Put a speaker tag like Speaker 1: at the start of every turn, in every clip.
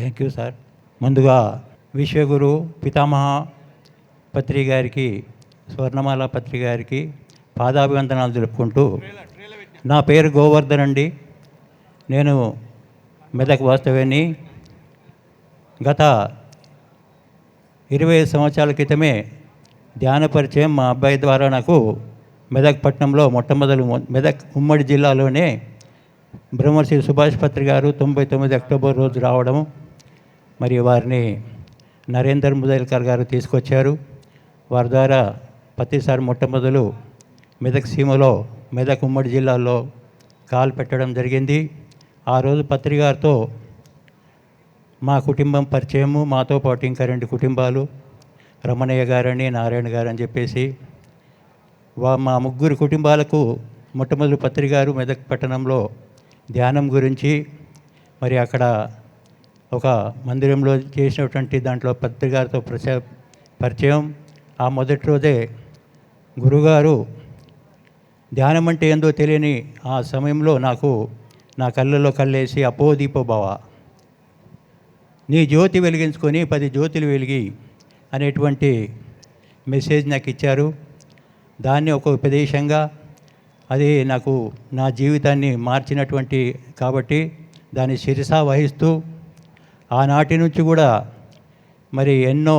Speaker 1: Thank you sir ముందుగా విశ్వగురు పితామహ పత్రి గారికి స్వర్ణమాల పత్రి గారికి పాదాభివందనాలు తెలుపుకుంటూ నా పేరు గోవర్ధన్ అండి. నేను మెదక్ వాస్తవ్యాన్ని గత ఇరవై సంవత్సరాల క్రితమే ధ్యాన పరిచయం మా అబ్బాయి ద్వారా నాకు మెదక్ పట్టణంలో మొట్టమొదలు మెదక్ ఉమ్మడి జిల్లాలోనే బ్రహ్మశ్రీ సుభాష్ పత్రి గారు తొంభై తొమ్మిది అక్టోబర్ రోజు రావడం మరి వారిని నరేందర్ ముదల్కర్ గారు తీసుకొచ్చారు. వారి ద్వారా ప్రతిసారి మొట్టమొదలు మెదక్ సీమలో మెదక్ ఉమ్మడి జిల్లాలో కాలు పెట్టడం జరిగింది. ఆ రోజు పత్రికారితో మా కుటుంబం పరిచయము మాతో పాటు ఇంకా రెండు కుటుంబాలు రమణయ్య గారని నారాయణ గారు అని చెప్పేసి వా మా ముగ్గురు కుటుంబాలకు మొట్టమొదటి పత్రి గారు మెదక్ పట్టణంలో ధ్యానం గురించి మరి అక్కడ ఒక మందిరంలో చేసినటువంటి దాంట్లో పత్రికారితో ప్రచ పరిచయం. ఆ మొదటి రోజే గురుగారు ధ్యానం అంటే ఏందో తెలియని ఆ సమయంలో నాకు నా కళ్ళలో కళ్ళేసి అపోదీపభావ. నీ జ్యోతి వెలిగించుకొని పది జ్యోతులు వెలిగి అనేటువంటి మెసేజ్ నాకు ఇచ్చారు. దాన్ని ఒక ఉపదేశంగా అది నాకు నా జీవితాన్ని మార్చినటువంటి కాబట్టి దాన్ని శిరసా వహిస్తూ ఆనాటి నుంచి కూడా మరి ఎన్నో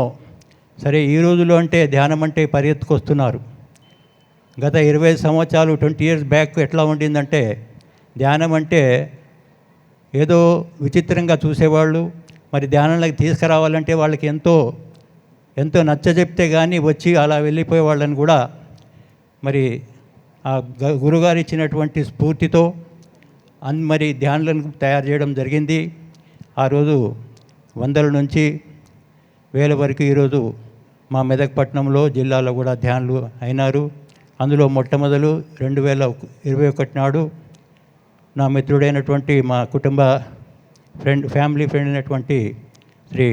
Speaker 1: సరే ఈ రోజులో అంటే ధ్యానం అంటే పరిగెత్తుకొస్తున్నారు. గత ఇరవై సంవత్సరాలు ట్వంటీ ఇయర్స్ బ్యాక్ ఎట్లా ఉండిందంటే ధ్యానం అంటే ఏదో విచిత్రంగా చూసేవాళ్ళు మరి ధ్యానంలోకి తీసుకురావాలంటే వాళ్ళకి ఎంతో ఎంతో నచ్చ చెప్తే కానీ వచ్చి అలా వెళ్ళిపోయే వాళ్ళని కూడా మరి ఆ గ- గురుగారు ఇచ్చినటువంటి స్ఫూర్తితో అన్ మరి ధ్యానులను తయారు చేయడం జరిగింది. ఆ రోజు వందల నుంచి వేల వరకు ఈరోజు మా మెదక్ పట్టణంలో జిల్లాలో కూడా ధ్యానులు అయినారు. అందులో మొట్టమొదలు రెండు వేల ఇరవై ఒకటి నాడు నా మిత్రుడైనటువంటి మా కుటుంబ ఫ్రెండ్ ఫ్యామిలీ ఫ్రెండ్ అయినటువంటి శ్రీ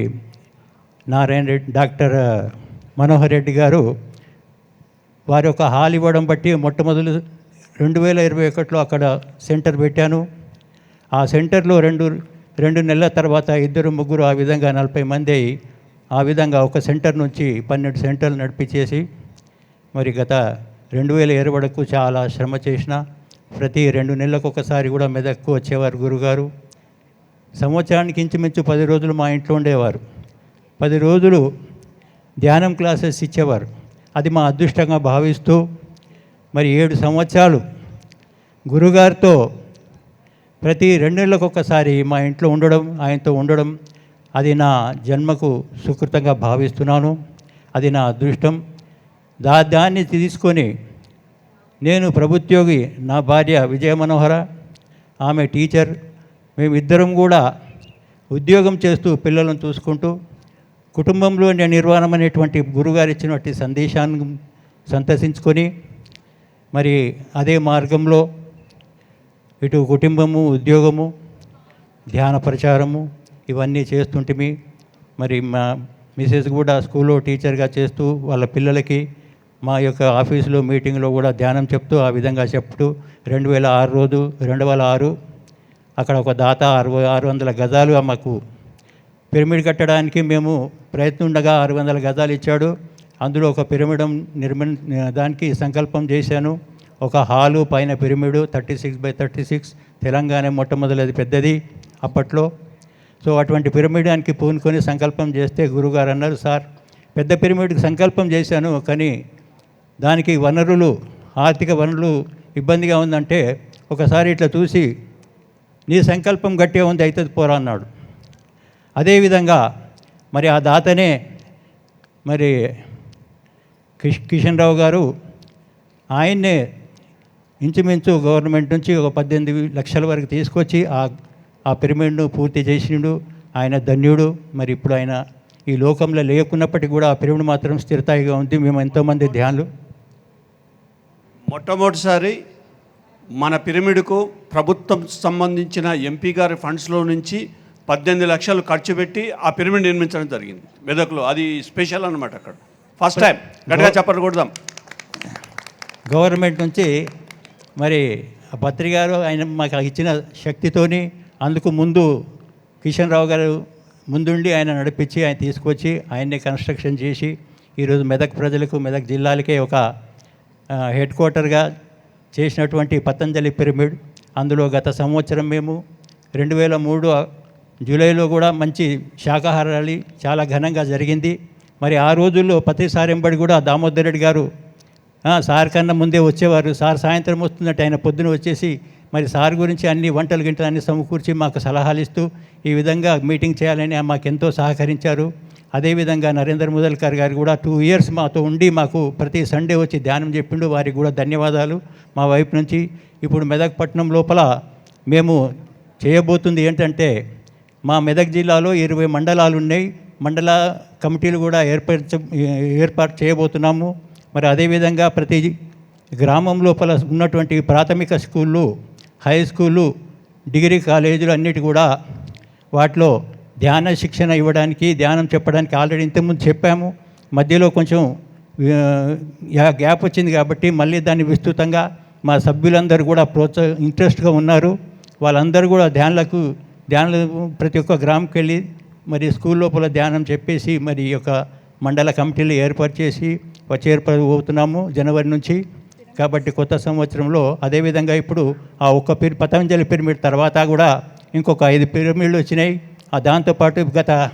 Speaker 1: నారాయణ రెడ్డి డాక్టర్ మనోహర్ రెడ్డి గారు వారి యొక్క హాల్ ఇవ్వడం బట్టి మొట్టమొదలు రెండు వేల ఇరవై ఒకటిలో అక్కడ సెంటర్ పెట్టాను. ఆ సెంటర్లో రెండు రెండు నెలల తర్వాత ఇద్దరు ముగ్గురు ఆ విధంగా నలభై మంది అయి ఆ విధంగా ఒక సెంటర్ నుంచి పన్నెండు సెంటర్లు నడిపించేసి మరి గత రెండు వేల ఇరవైకు చాలా శ్రమ చేసిన ప్రతి రెండు నెలలకు ఒకసారి కూడా మెదక్కు వచ్చేవారు గురుగారు. సంవత్సరానికి ఇంచుమించు పది రోజులు మా ఇంట్లో ఉండేవారు. పది రోజులు ధ్యానం క్లాసెస్ ఇచ్చేవారు. అది మా అదృష్టంగా భావిస్తూ మరి ఏడు సంవత్సరాలు గురుగారితో ప్రతి రెండు నెలలకు ఒకసారి మా ఇంట్లో ఉండడం ఆయనతో ఉండడం అది నా జన్మకు సుకృతంగా భావిస్తున్నాను. అది నా అదృష్టం. దా దాన్ని తీసుకొని నేను ప్రభుత్యోగి నా భార్య విజయ మనోహర ఆమె టీచర్ మేమిద్దరం కూడా ఉద్యోగం చేస్తూ పిల్లలను చూసుకుంటూ కుటుంబంలో నిర్వహణం అనేటువంటి గురుగారు ఇచ్చినటువంటి సందేశాన్ని సంతసించుకొని మరి అదే మార్గంలో ఇటు కుటుంబము ఉద్యోగము ధ్యాన ప్రచారము ఇవన్నీ చేస్తుంటిమి. మరి మా మిసెస్ కూడా స్కూల్లో టీచర్గా చేస్తూ వాళ్ళ పిల్లలకి మా యొక్క ఆఫీసులో మీటింగ్లో కూడా ధ్యానం చెప్తూ ఆ విధంగా చెప్తూ రెండు వేల ఆరు రోజు రెండు వేల ఆరు అక్కడ ఒక దాత అరవై ఆరు వందల గజాలు మాకు పిరమిడ్ కట్టడానికి మేము ప్రయత్నం ఉండగా ఆరు వందల గజాలు ఇచ్చాడు. అందులో ఒక పిరమిడం నిర్మి దానికి సంకల్పం చేశాను. ఒక హాలు పైన pyramid thirty six by thirty six Telangana మొట్టమొదటిది పెద్దది అప్పట్లో. సో అటువంటి పిరమిడానికి పూనుకొని సంకల్పం చేస్తే గురుగారు అన్నారు సార్ పెద్ద పిరమిడ్కి సంకల్పం చేశాను కానీ దానికి వనరులు ఆర్థిక వనరులు ఇబ్బందిగా ఉందంటే ఒకసారి ఇట్లా చూసి నీ సంకల్పం గట్టిగా ఉంది అవుతుంది పోరా అన్నాడు. అదేవిధంగా మరి ఆ దాతనే మరి కిష్ కిషన్ రావు గారు ఆయన్నే ఇంచుమించు గవర్నమెంట్ నుంచి ఒక పద్దెనిమిది లక్షల వరకు తీసుకొచ్చి ఆ ఆ పిరమిడ్ను పూర్తి చేసిండు. ఆయన ధన్యుడు. మరి ఇప్పుడు ఆయన ఈ లోకంలో లేకున్నప్పటికీ కూడా ఆ పిరమిడ్ మాత్రం స్థిరతాయిగా ఉంది. మేము ఎంతోమంది ధ్యానులు.
Speaker 2: మొట్టమొదటిసారి మన పిరమిడ్కు ప్రభుత్వం సంబంధించిన ఎంపీ గారి ఫండ్స్లో నుంచి పద్దెనిమిది లక్షలు ఖర్చు పెట్టి ఆ పిరమిడ్ నిర్మించడం జరిగింది. మెదక్లో. అది స్పెషల్ అనమాట అక్కడ. ఫస్ట్ టైం గట్టిగా చెప్పలు కొడదాం
Speaker 1: గవర్నమెంట్ నుంచి మరి ఆ పత్రి గారు ఆయన మాకు ఇచ్చిన శక్తితోని అందుకు ముందు కిషన్ రావు గారు ముందుండి ఆయన నడిపించి ఆయన తీసుకొచ్చి ఆయన్ని కన్స్ట్రక్షన్ చేసి ఈరోజు మెదక్ ప్రజలకు మెదక్ జిల్లాలకే ఒక హెడ్ క్వార్టర్గా చేసినటువంటి పతంజలి పిరమిడ్. అందులో గత సంవత్సరం మేము రెండు వేల మూడు జూలైలో కూడా మంచి శాకాహార చాలా ఘనంగా జరిగింది. మరి ఆ రోజుల్లో ప్రతిసారి ఎంబడి కూడా దామోదర్ రెడ్డి గారు సార్ కన్నా ముందే వచ్చేవారు. సార్ సాయంత్రం వస్తున్నట్టు ఆయన పొద్దున వచ్చేసి మరి సార్ గురించి అన్ని వంటలు గింటలు అన్ని సమకూర్చి మాకు సలహాలు ఇస్తూ ఈ విధంగా మీటింగ్ చేయాలని మాకు ఎంతో సహకరించారు. అదేవిధంగా నరేంద్ర మోదల్కర్ గారు కూడా టూ ఇయర్స్ మాతో ఉండి మాకు ప్రతి సండే వచ్చి ధ్యానం చెప్పిండు. వారికి కూడా ధన్యవాదాలు మా వైపు నుంచి. ఇప్పుడు మెదక్ పట్టణం లోపల మేము చేయబోతుంది ఏంటంటే మా మెదక్ జిల్లాలో ఇరవై మండలాలు ఉన్నాయి. మండల కమిటీలు కూడా ఏర్పరచ ఏర్పాటు చేయబోతున్నాము. మరి అదేవిధంగా ప్రతి గ్రామం లోపల ఉన్నటువంటి ప్రాథమిక స్కూళ్ళు హై స్కూళ్ళు డిగ్రీ కాలేజీలు అన్నిటి కూడా వాటిలో ధ్యాన శిక్షణ ఇవ్వడానికి ధ్యానం చెప్పడానికి ఆల్రెడీ ఇంతకుముందు చెప్పాము. మధ్యలో కొంచెం గ్యాప్ వచ్చింది కాబట్టి మళ్ళీ దాన్ని విస్తృతంగా మా సభ్యులందరూ కూడా ప్రోత్సాహ ఇంట్రెస్ట్గా ఉన్నారు. వాళ్ళందరూ కూడా ధ్యానులకు ధ్యానులు ప్రతి ఒక్క గ్రామంకి వెళ్ళి మరి స్కూల్ లోపల ధ్యానం చెప్పేసి మరి ఈ యొక్క మండల కమిటీలు ఏర్పాటు చేసి వచ్చి పోతున్నాము జనవరి నుంచి. కాబట్టి కొత్త సంవత్సరంలో అదేవిధంగా ఇప్పుడు ఆ ఒక్క పిరి పతంజలి పిరమిడ్ తర్వాత కూడా ఇంకొక ఐదు పిరమిడ్లు వచ్చినాయి. ఆ దాంతోపాటు గత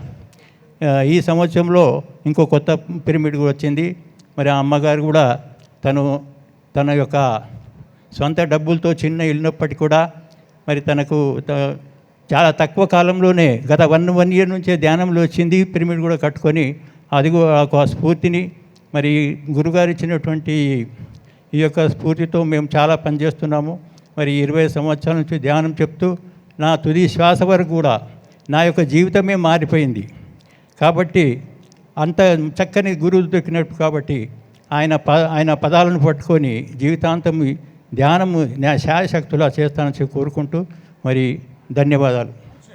Speaker 1: ఈ సంవత్సరంలో ఇంకో కొత్త పిరమిడ్ కూడా వచ్చింది. మరి ఆ అమ్మగారు కూడా తను తన యొక్క సొంత డబ్బులతో చిన్న ఇల్లునప్పటికీ కూడా మరి తనకు త- చాలా తక్కువ కాలంలోనే గత వన్ వన్ ఇయర్ నుంచే ధ్యానంలో వచ్చింది. పిరమిడ్ కూడా కట్టుకొని అది కూడా ఆ స్ఫూర్తిని మరి గురుగారు ఇచ్చినటువంటి ఈ యొక్క స్ఫూర్తితో మేము చాలా పనిచేస్తున్నాము. మరి ఇరవై సంవత్సరాల నుంచి ధ్యానం చెప్తూ నా తుది శ్వాస వరకు కూడా నా యొక్క జీవితమే మారిపోయింది. కాబట్టి అంత చక్కని గురువు దొరికినట్టు కాబట్టి ఆయన ప ఆయన పదాలను పట్టుకొని జీవితాంతం ధ్యానము నా శాయశక్తులా చేస్తానని చెప్పి కోరుకుంటూ మరి ధన్యవాదాలు.